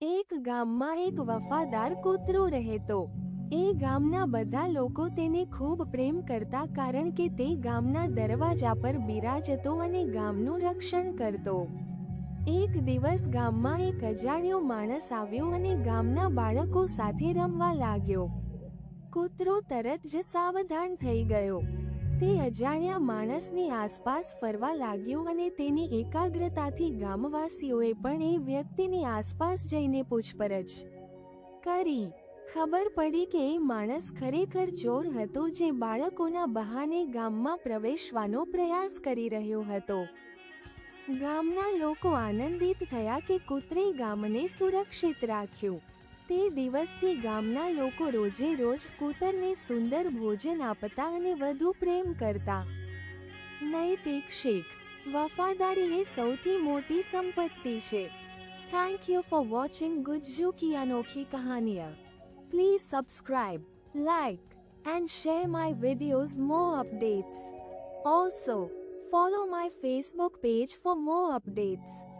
એક ગામમાં એક વફાદાર કૂતરો રહેતો. એ ગામના બધા લોકો તેને ખૂબ પ્રેમ કરતા કારણ કે તે ગામના દરવાજા પર બિરાજતો અને ગામનું રક્ષણ કરતો. એક દિવસ ગામમાં એક અજાણ્યો માણસ આવ્યો અને ગામના બાળકો સાથે રમવા લાગ્યો. કૂતરો તરત જ સાવધાન થઈ ગયો. તે અજાણ્યા માણસની આસપાસ ફરવા લાગ્યો અને તેની એકાગ્રતાથી ગામવાસીઓએ પણ એ વ્યક્તિની આસપાસ જઈને પૂછપરછ કરી. ખબર પડી કે એ માણસ ખરેખર ચોર હતો જે બાળકોના બહાને ગામમાં પ્રવેશવાનો પ્રયાસ કરી રહ્યો હતો. ગામના લોકો આનંદિત થયા કે કૂતરે ગામને સુરક્ષિત રાખ્યું. તે દિવસથી ગામના લોકો રોજે રોજ કૂતરને સુંદર ભોજન આપતા અને વધુ પ્રેમ કરતા. નૈતિક શીખ, વફાદારી એ સૌથી મોટી સંપત્તિ છે. Thank you for watching Gujju ki Anokhi Kahaniya please subscribe like and share my videos more updates also follow my Facebook page for more updates.